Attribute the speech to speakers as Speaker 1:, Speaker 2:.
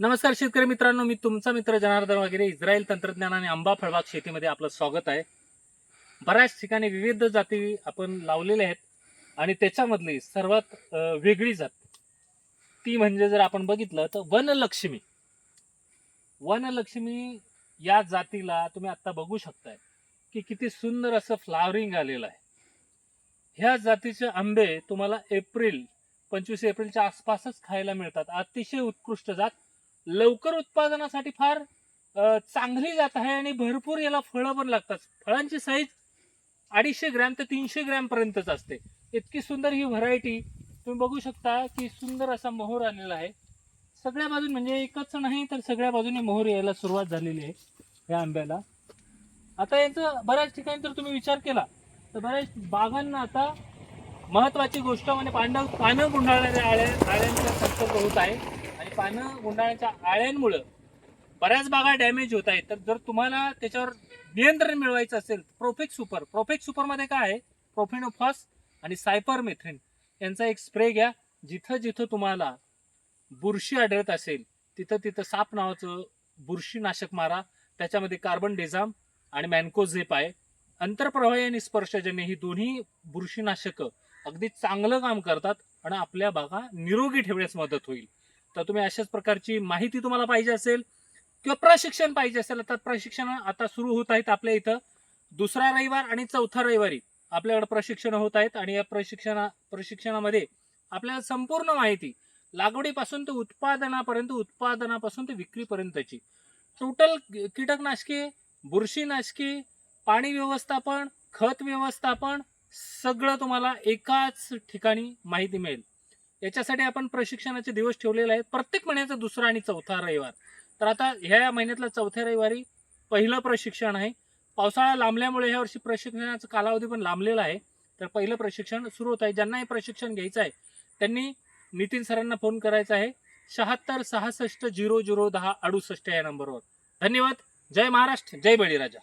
Speaker 1: नमस्कार शेतकरी मित्रांनो मी तुमचा मित्र जनार्दन वगैरे इस्रायल तंत्रज्ञान आणि आंबा फळबाग शेतीमध्ये आपलं स्वागत आहे. बऱ्याच ठिकाणी विविध जाती आपण लावलेल्या आहेत आणि त्याच्यामधली सर्वात वेगळी जात ती म्हणजे जर आपण बघितलं तर वनलक्ष्मी. वनलक्ष्मी या जातीला तुम्ही आता बघू शकताय की किती सुंदर असं फ्लावरिंग आलेलं आहे. ह्या जातीचे आंबे तुम्हाला एप्रिल पंचवीस एप्रिलच्या आसपासच खायला मिळतात. अतिशय उत्कृष्ट जात. लवकर उत्पादनासाठी फार चांगली जात आहे आणि भरपूर याला फळं पण लागतात. फळांची साईज अडीचशे ग्रॅम ते तीनशे ग्रॅम पर्यंतच असते. इतकी सुंदर ही व्हरायटी तुम्ही बघू शकता की सुंदर असा मोहर आलेला आहे. सगळ्या बाजून म्हणजे एकच नाही तर सगळ्या बाजूने मोहर यायला सुरुवात झालेली आहे या आंब्याला. आता यांचं बऱ्याच ठिकाणी जर तुम्ही विचार केला तर बऱ्याच बागांना आता महत्वाची गोष्ट म्हणजे पांडव पानं गुंडाळणाऱ्या आळ्या आळ्यांचा संसर्ग होत आहे. पानं गुंडाळण्याच्या आळ्यांमुळं बऱ्याच बागा डॅमेज होत आहेत. तर जर तुम्हाला त्याच्यावर नियंत्रण मिळवायचं असेल प्रोफेक्ट सुपर प्रोफेक्ट सुपरमध्ये काय आहे? प्रोफिनोफॉस आणि सायपर मेथ्रिन यांचा एक स्प्रे घ्या. जिथं जिथं तुम्हाला बुरशी आढळत असेल तिथं तिथं साप नावाचं बुरशीनाशक मारा. त्याच्यामध्ये कार्बन डेझाम आणि मॅन्कोझेप आहे. अंतरप्रवाही आणि स्पर्शजन्य ही दोन्ही बुरशीनाशकं अगदी चांगलं काम करतात आणि आपल्या बागा निरोगी ठेवण्यास मदत होईल. तर तुम्ही अशाच प्रकारची माहिती तुम्हाला पाहिजे असेल किंवा प्रशिक्षण पाहिजे असेल तर प्रशिक्षण आता सुरू होत आहेत आपल्या इथं. दुसरा रविवार आणि चौथा रविवारी आपल्याकडे प्रशिक्षण होत आहेत आणि या प्रशिक्षणा प्रशिक्षणामध्ये आपल्याला संपूर्ण माहिती लागवडीपासून ते उत्पादनापर्यंत उत्पादनापासून ते विक्रीपर्यंतची. टोटल कीटकनाशके बुरशीनाशके पाणी व्यवस्थापन खत व्यवस्थापन सगळं तुम्हाला एकाच ठिकाणी माहिती मिळेल. याच्यासाठी आपण प्रशिक्षणाचे दिवस ठेवलेले आहेत. प्रत्येक महिन्याचा दुसरा आणि चौथा रविवार. तर आता ह्या महिन्यातला चौथ्या रविवारी पहिलं प्रशिक्षण आहे. पावसाळा लांबल्यामुळे ह्या वर्षी प्रशिक्षणाचा कालावधी पण लांबलेला आहे. तर पहिलं प्रशिक्षण सुरू होत आहे. ज्यांना हे प्रशिक्षण घ्यायचं आहे त्यांनी नितीन सरांना फोन करायचा आहे. शहात्तर सहासष्ट झिरो झिरो दहा अडुसष्ट या नंबरवर. धन्यवाद. जय महाराष्ट्र. जय बळीराजा.